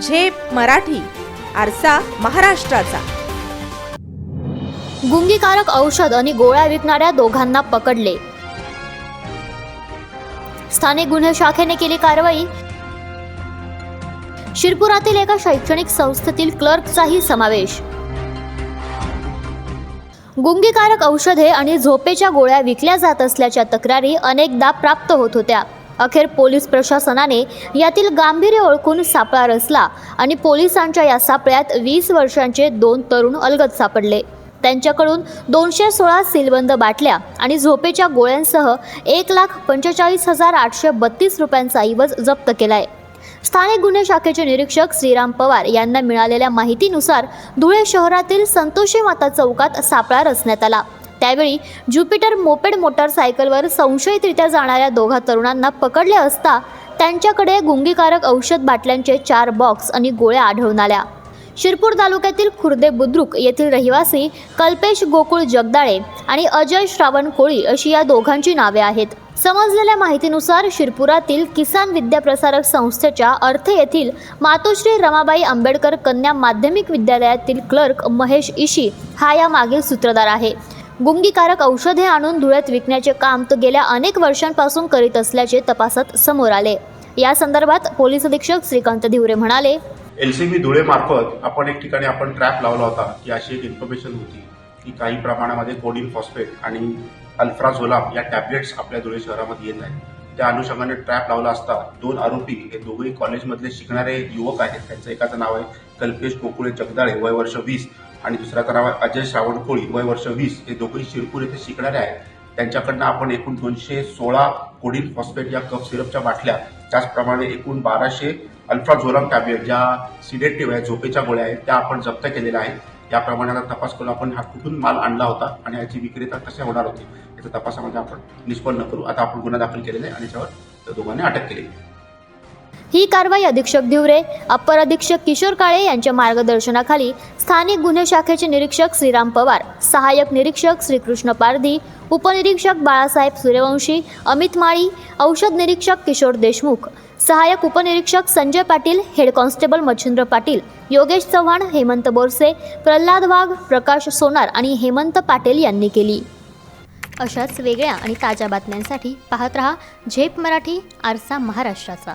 झेप मराठी आरसा महाराष्ट्राचा. गुंगीकारक औषध आणि गोळ्या विकणाऱ्या दोघांना पकडले. स्थानिक गुन्हे शाखेने केली कारवाई. शिरपुरातील एका शैक्षणिक संस्थेतील क्लर्कचाही समावेश. गुंगीकारक औषधे आणि झोपेच्या गोळ्या विकल्या जात असल्याच्या तक्रारी अनेकदा प्राप्त होत होत्या. अखेर पोलीस प्रशासनाने यातील गांभीर्य ओळखून सापळा रचला आणि पोलिसांच्या या सापळ्यात वीस वर्षांचे दोन तरुण अलगद सापडले. त्यांच्याकडून दोनशे सोळा सीलबंद बाटल्या आणि झोपेच्या गोळ्यांसह एक लाख पंचेचाळीस हजार आठशे बत्तीस रुपयांचा ऐवज जप्त केलाय. स्थानिक गुन्हे शाखेचे निरीक्षक श्रीराम पवार यांना मिळालेल्या माहितीनुसार धुळे शहरातील संतोषी माता चौकात सापळा रचण्यात आला. त्यावेळी ज्युपिटर मोपेड मोटारसायकलवर संशयितरित्या जाणाऱ्या दोघा तरुणांना पकडले असता त्यांच्याकडे गुंगीकारक औषध बाटल्यांचे चार बॉक्स आणि गोळ्या आढळून आल्या. शिरपूर तालुक्यातील खुर्दे बुद्रुक येथील रहिवासी कल्पेश गोकुळ जगदाळे आणि अजय श्रावण कोळी अशी या दोघांची नावे आहेत. समजलेल्या माहितीनुसार शिरपुरातील किसान विद्याप्रसारक संस्थेच्या अर्थ येथील मातोश्री रमाबाई आंबेडकर कन्या माध्यमिक विद्यालयातील क्लर्क महेश इशी हा या मागील सूत्रधार आहे. गुंगीकारक औषधे आणून धुळ्यात विकण्याचे काम तो गेल्या अनेक वर्षांपासून करीत असल्याचे तपासात समोर आले. या संदर्भात पोलीस अधीक्षक श्रीकांत धिवरे म्हणाले एलसीबी धुळे मार्फत आपण एक ठिकाणी आपण ट्रॅप लावला होता. की अशी एक इन्फॉर्मेशन होती की काही प्रमाणामध्ये कोडिन फॉस्फेट आणि अल्फ्राझोलाम या टॅबलेट्स आपल्या धुळे शहरामध्ये येत आहेत. त्या अनुषंगाने ट्रॅप लावला असता दोन आरोपी हे दोघेही कॉलेजमधले शिकणारे युवक आहेत. त्यांचं एकाचं नाव आहे कल्पेश गोकुळे जगदाळे. वय वर्ष वीस. आणि दुसऱ्याचं नाव आहे अजय श्रावणकोळी वय वर्ष वीस. हे दोघेही शिरपूर येथे शिकणारे आहेत. त्यांच्याकडनं आपण एकूण दोनशे सोळा कोडिन फॉस्फेट या कफ सिरपच्या बाटल्या त्याचप्रमाणे एकूण बाराशे अल्फ्राझोलाम टॅबलेट ज्या सिडेटिव्ह आहे झोपेच्या गोळ्या आहेत त्या आपण जप्त केलेल्या आहेत. याप्रमाणे आता तपास करून आपण हा कुठून माल आणला होता आणि याची विक्रेता कशा होणार होती याच्या तपासामध्ये आपण निष्पन्न करू. आता आपण गुन्हा दाखल केलेला आहे आणि त्याच्यावर दोघांनी अटक केली ही कारवाई अधीक्षक धिवरे अप्पर अधीक्षक किशोर काळे यांच्या मार्गदर्शनाखाली स्थानिक गुन्हे शाखेचे निरीक्षक श्रीराम पवार सहाय्यक निरीक्षक श्रीकृष्ण पारधी उपनिरीक्षक बाळासाहेब सूर्यवंशी अमित माळी औषध निरीक्षक किशोर देशमुख सहाय्यक उपनिरीक्षक संजय पाटील हेड कॉन्स्टेबल मच्छिंद्र पाटील योगेश चव्हाण हेमंत बोरसे प्रल्हाद वाघ प्रकाश सोनार आणि हेमंत पाटील यांनी केली. अशाच वेगळ्या आणि ताज्या बातम्यांसाठी पाहत रहा झेप मराठी आरसा महाराष्ट्राचा.